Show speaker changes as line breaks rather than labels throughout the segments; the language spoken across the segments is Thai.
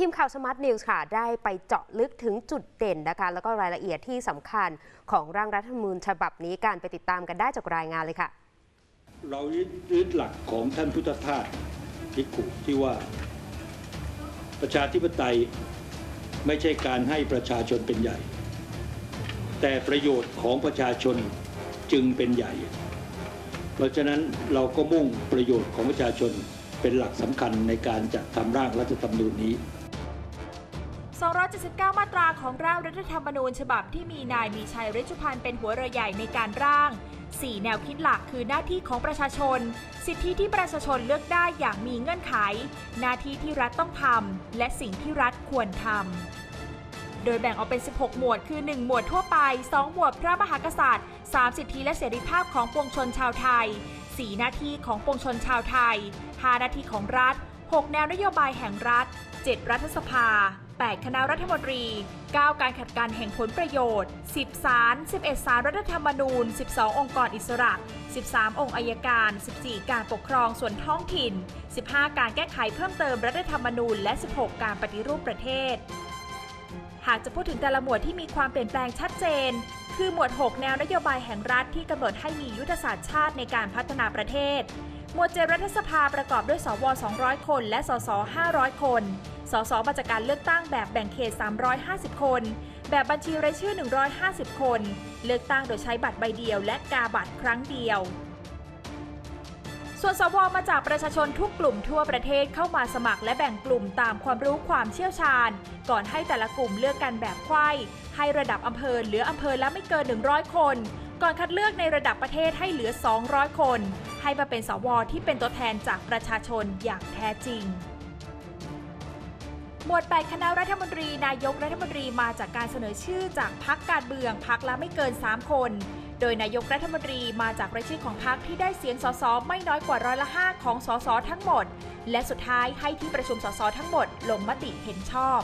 ทีมข่าวสมาร์ทนิวส์ค่ะ ได้ไปเจาะลึกถึงจุดเด่นนะคะ แล้วก็รายละเอียดที่สำคัญของร่างรัฐธรรมนูญฉบับนี้การไปติดตามกันได้จากรายงานเลยค่ะ
เรายึดหลักของท่านพุทธทาสทิกุที่ว่า ประชาธิปไตยไม่ใช่การให้ประชาชนเป็นใหญ่ แต่ประโยชน์ของประชาชนจึงเป็นใหญ่ เพราะฉะนั้นเราก็มุ่งประโยชน์ของประชาชนเป็นหลักสำคัญในการจัดทำร่างรัฐธรรมนูญนี้
279 มาตราของร่างรัฐธรรมนูญฉบับที่มีนายมีชัยฤชุพันธ์เป็นหัวเรือใหญ่ในการร่าง 4 แนวคิดหลักคือหน้าที่ของประชาชน สิทธิที่ประชาชนเลือกได้อย่างมีเงื่อนไข หน้าที่ที่รัฐต้องทำ และสิ่งที่รัฐควรทำ โดยแบ่งออกเป็น 16 หมวด คือ 1 หมวดทั่วไป 2 หมวดพระมหากษัตริย์ 3 สิทธิและเสรีภาพของปวงชนชาวไทย 4 หน้าที่ของปวงชนชาวไทย 5 หน้าที่ของรัฐ 6 แนวนโยบายแห่งรัฐ 7 รัฐสภา 8 คณะรัฐมนตรี 9 การขัดการแห่งผลประโยชน์ 10 ศาล 11 ศาลรัฐธรรมนูญ 12 องค์กรอิสระ 13 องค์อายการ 14 การปกครองส่วนท้องถิ่น 15 การแก้ไขเพิ่มเติมรัฐธรรมนูญ และ 16 การปฏิรูปประเทศ หากจะพูดถึงแต่ละหมวดที่มีความเปลี่ยนแปลงชัดเจน คือหมวด 6 แนวนโยบายแห่งรัฐที่กำหนดให้มียุทธศาสตร์ชาติในการพัฒนาประเทศ หมวดเจรัฐสภาประกอบด้วยสว 200 คน และสส 500 คน สสมาจากการเลือกตั้งแบบแบ่งเขต 350 คน แบบบัญชีรายชื่อ 150 คน เลือกตั้งโดยใช้บัตรใบเดียวและกาบัตรครั้งเดียว ส่วนสวมาจากประชาชนทุกกลุ่มทั่วประเทศเข้ามาสมัครและแบ่งกลุ่มตามความรู้ความเชี่ยวชาญ ก่อนให้แต่ละกลุ่มเลือกกันแบบไข้ให้ระดับอำเภอเหลืออำเภอละไม่เกิน 100 คน ก่อนคัดเลือกในระดับประเทศให้เหลือ 200 คน ให้มาเป็นสวที่เป็นตัวแทนจากประชาชนอย่างแท้จริงหมวด8คณะรัฐมนตรีนายกรัฐมนตรีมาจากการเสนอชื่อจากพักการเมืองพักละไม่เกิน 3 คน โดยนายกรัฐมนตรีมาจากรายชื่อของพรรคที่ได้เสียงสสไม่น้อยกว่าร้อยละ5ของสสทั้งหมด และสุดท้ายให้ที่ประชุมสสทั้งหมดลงมติเห็นชอบ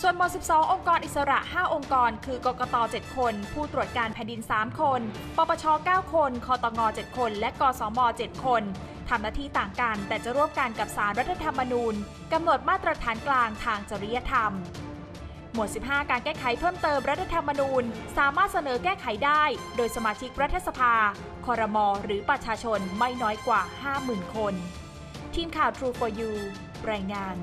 ส่วนหมด12 องค์กรอิสระ 5 องค์กร คือกกต 7 คน ผู้ตรวจการแผ่นดิน 3 คน ปปช 9 คน คอตง 7 คน และกสม 7 คนทำหน้าที่ต่างกัน แต่จะร่วมกันกับสารรัฐธรรมนูญกำหนดมาตรฐานกลางทางจริยธรรม หมวด 15 การแก้ไขเพิ่มเติมรัฐธรรมนูญ สามารถเสนอแก้ไขได้ โดยสมาชิกรัฐสภา คอรมอหรือประชาชนไม่น้อยกว่า 50,000 คน ทีมข่าว True for You รายงาน